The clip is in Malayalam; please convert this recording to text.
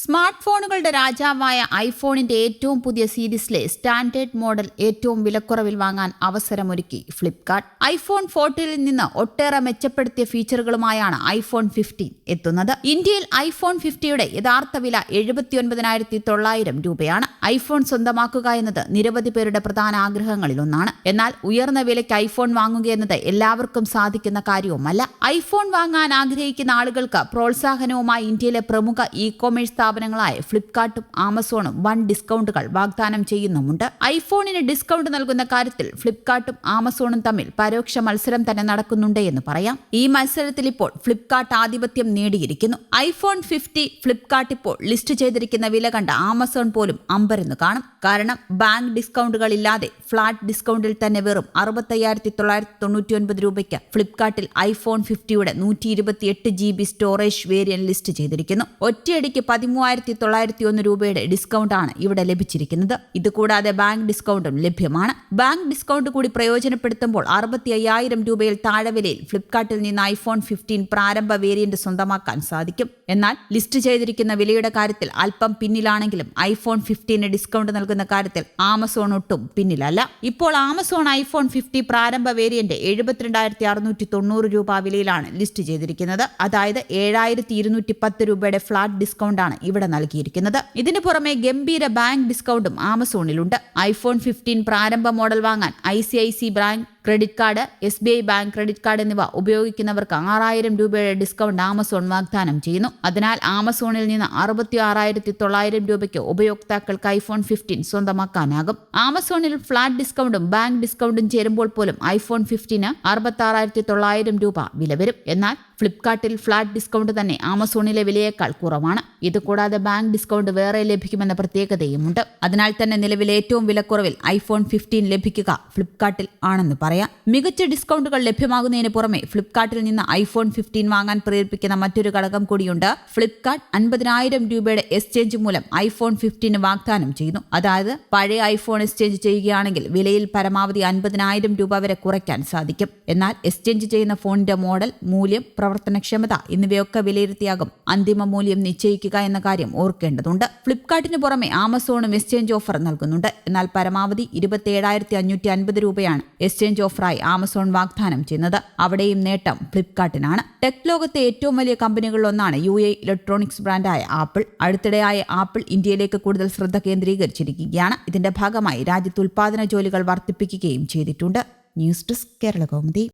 സ്മാർട്ട് ഫോണുകളുടെ രാജാവായ ഐഫോണിന്റെ ഏറ്റവും പുതിയ സീരീസിലെ സ്റ്റാൻഡേർഡ് മോഡൽ ഏറ്റവും വിലക്കുറവിൽ വാങ്ങാൻ അവസരമൊരുക്കി ഫ്ലിപ്കാർട്ട്. ഐഫോൺ ഫോർട്ടീനിൽ നിന്ന് ഒട്ടേറെ മെച്ചപ്പെടുത്തിയ ഫീച്ചറുകളുമായാണ് ഐഫോൺ ഫിഫ്റ്റീൻ എത്തുന്നത്. ഇന്ത്യയിൽ ഐഫോൺ ഫിഫ്റ്റിയുടെ യഥാർത്ഥ വില എഴുപത്തിയൊൻപതിനായിരത്തി തൊള്ളായിരം രൂപയാണ്. ഐഫോൺ സ്വന്തമാക്കുക എന്നത് നിരവധി പേരുടെ പ്രധാന ആഗ്രഹങ്ങളിലൊന്നാണ് എന്നാൽ ഉയർന്ന വിലയ്ക്ക് ഐഫോൺ വാങ്ങുക എന്നത് എല്ലാവർക്കും സാധിക്കുന്ന കാര്യവുമല്ല. ഐഫോൺ വാങ്ങാൻ ആഗ്രഹിക്കുന്ന ആളുകൾക്ക് പ്രോത്സാഹനവുമായി ഇന്ത്യയിലെ പ്രമുഖ ഇ കൊമേഴ്സ് സ്ഥാപനങ്ങളായ ഫ്ലിപ്കാർട്ടും ആമസോണും വൺ ഡിസ്കൗണ്ടുകൾ വാഗ്ദാനം ചെയ്യുന്നുമുണ്ട്. ഐഫോണിന് ഡിസ്കൗണ്ട് നൽകുന്ന കാര്യത്തിൽ ഫ്ലിപ്കാർട്ടും ആമസോണും തമ്മിൽ പരോക്ഷ മത്സരം തന്നെ നടക്കുന്നുണ്ട് എന്ന് പറയാം. ഈ മത്സരത്തിൽ ഇപ്പോൾ ഫ്ലിപ്കാർട്ട് ആധിപത്യം നേടിയിരിക്കുന്നു. ഐഫോൺ ഫിഫ്റ്റി ഫ്ലിപ്കാർട്ട് ഇപ്പോൾ ലിസ്റ്റ് ചെയ്തിരിക്കുന്ന വില കണ്ട ആമസോൺ പോലും അമ്പരന്ന് കാണും. കാരണം ബാങ്ക് ഡിസ്കൗണ്ടുകൾ ഇല്ലാതെ ഫ്ലാറ്റ് ഡിസ്കൗണ്ടിൽ തന്നെ വെറും അറുപത്തയ്യായിരത്തി തൊള്ളായിരത്തി തൊണ്ണൂറ്റി ഒൻപത് രൂപയ്ക്ക് ഫ്ലിപ്കാർട്ടിൽ ഐഫോൺ ഫിഫ്റ്റിയുടെ നൂറ്റി ഇരുപത്തിയെട്ട് G B storage variant list ചെയ്തിരിക്കുന്നു. ഒറ്റയടിക്ക് പതിമൂവായിരത്തി തൊള്ളായിരത്തി ഒന്ന് രൂപയുടെ ഡിസ്കൗണ്ട് ആണ് ഇവിടെ ലഭിച്ചിരിക്കുന്നത്. ഇതുകൂടാതെ ബാങ്ക് ഡിസ്കൗണ്ടും ലഭ്യമാണ്. ബാങ്ക് ഡിസ്കൗണ്ട് കൂടി പ്രയോജനപ്പെടുത്തുമ്പോൾ അറുപത്തി അയ്യായിരം രൂപയിൽ താഴെ വിലയിൽ ഫ്ലിപ്കാർട്ടിൽ നിന്ന് ഐഫോൺ ഫിഫ്റ്റീൻ പ്രാരംഭ വേരിയന്റ് സ്വന്തമാക്കാൻ സാധിക്കും. എന്നാൽ ലിസ്റ്റ് ചെയ്തിരിക്കുന്ന വിലയുടെ കാര്യത്തിൽ അല്പം പിന്നിലാണെങ്കിലും ഐഫോൺ ഫിഫ്റ്റീന് ഡിസ്കൗണ്ട് നൽകുന്ന കാര്യത്തിൽ ആമസോൺ ഒട്ടും പിന്നിലല്ല. ഇപ്പോൾ ആമസോൺ ഐഫോൺ ഫിഫ്റ്റി പ്രാരംഭ വേരിയന്റ് എഴുപത്തിരണ്ടായിരത്തി അറുന്നൂറ്റി തൊണ്ണൂറ് രൂപ വിലയിലാണ് ലിസ്റ്റ് ചെയ്തിരിക്കുന്നത്. അതായത് ഏഴായിരത്തി ഇരുന്നൂറ്റി പത്ത് രൂപയുടെ ഫ്ലാറ്റ് ഡിസ്കൗണ്ടാണ് ഇവിടെ നൽകിയിരിക്കുന്നത്. ഇതിനു പുറമെ ഗംഭീര ബാങ്ക് ഡിസ്കൗണ്ടും ആമസോണിലുണ്ട് ഐഫോൺ ഫിഫ്റ്റീൻ പ്രാരംഭ മോഡൽ വാങ്ങാൻ I C I C bank credit card S B I bank credit card എന്നിവ ഉപയോഗിക്കുന്നവർക്ക് ആറായിരം രൂപയുടെ ഡിസ്കൗണ്ട് ആമസോൺ വാഗ്ദാനം ചെയ്യുന്നു. അതിനാൽ ആമസോണിൽ നിന്ന് അറുപത്തി ആറായിരത്തി തൊള്ളായിരം രൂപയ്ക്ക് ഉപയോക്താക്കൾക്ക് ഐഫോൺ ഫിഫ്റ്റീൻ സ്വന്തമാക്കാനാകും. ആമസോണിൽ ഫ്ലാറ്റ് ഡിസ്കൗണ്ടും ബാങ്ക് ഡിസ്കൗണ്ടും ചേരുമ്പോൾ പോലും ഐഫോൺ ഫിഫ്റ്റീന് അറുപത്തി ആറായിരത്തി തൊള്ളായിരം രൂപ വില വരും. എന്നാൽ ഫ്ലിപ്കാർട്ടിൽ ഫ്ലാറ്റ് ഡിസ്കൗണ്ട് തന്നെ ആമസോണിലെ വിലയേക്കാൾ കുറവാണ്. ഇതുകൂടാതെ ബാങ്ക് ഡിസ്കൗണ്ട് വേറെ ലഭിക്കുമെന്ന പ്രത്യേകതയുമുണ്ട്. അതിനാൽ തന്നെ നിലവിൽ ഏറ്റവും വിലക്കുറവിൽ ഐഫോൺ ഫിഫ്റ്റീൻ ലഭിക്കുക ഫ്ലിപ്കാർട്ടിൽ ആണെന്ന് പറയാം. മികച്ച ഡിസ്കൗണ്ടുകൾ ലഭ്യമാകുന്നതിന് പുറമെ ഫ്ലിപ്കാർട്ടിൽ നിന്ന് ഐഫോൺ ഫിഫ്റ്റീൻ വാങ്ങാൻ പ്രേരിപ്പിക്കുന്ന മറ്റൊരു ഘടകം കൂടിയുണ്ട്. ഫ്ലിപ്കാർട്ട് അൻപതിനായിരം രൂപയുടെ എക്സ്ചേഞ്ച് മൂലം ഐഫോൺ ഫിഫ്റ്റീന് വാഗ്ദാനം ചെയ്യുന്നു. അതായത് പഴയ ഐഫോൺ എക്സ്ചേഞ്ച് ചെയ്യുകയാണെങ്കിൽ വിലയിൽ പരമാവധി അൻപതിനായിരം രൂപ വരെ കുറയ്ക്കാൻ സാധിക്കും. എന്നാൽ എക്സ്ചേഞ്ച് ചെയ്യുന്ന ഫോണിന്റെ മോഡൽ മൂല്യം പ്രവർത്തനക്ഷമത എന്നിവയൊക്കെ വിലയിരുത്തിയാകും അന്തിമ മൂല്യം നിശ്ചയിക്കുക എന്ന കാര്യം ഓർക്കേണ്ടതുണ്ട്. ഫ്ലിപ്കാർട്ടിന് പുറമെ ആമസോണും എക്സ്ചേഞ്ച് ഓഫർ നൽകുന്നുണ്ട്. എന്നാൽ പരമാവധി ഇരുപത്തി ഏഴായിരത്തി അഞ്ഞൂറ്റി അൻപത് രൂപയാണ് എക്സ്ചേഞ്ച് ഓഫറായി ആമസോൺ വാഗ്ദാനം ചെയ്യുന്നത്. അവിടെയും നേട്ടം ഫ്ലിപ്കാർട്ടിനാണ്. ടെക് ലോകത്തെ ഏറ്റവും വലിയ കമ്പനികളിലൊന്നാണ് യു എ ഇലക്ട്രോണിക്സ് ബ്രാൻഡായ ആപ്പിൾ. അടുത്തിടെയായ ആപ്പിൾ ഇന്ത്യയിലേക്ക് കൂടുതൽ ശ്രദ്ധ കേന്ദ്രീകരിച്ചിരിക്കുകയാണ്. ഇതിന്റെ ഭാഗമായി രാജ്യത്ത് ഉൽപാദന ജോലികൾ വർദ്ധിപ്പിക്കുകയും ചെയ്തിട്ടുണ്ട്. News desk Kerala Kaumudi.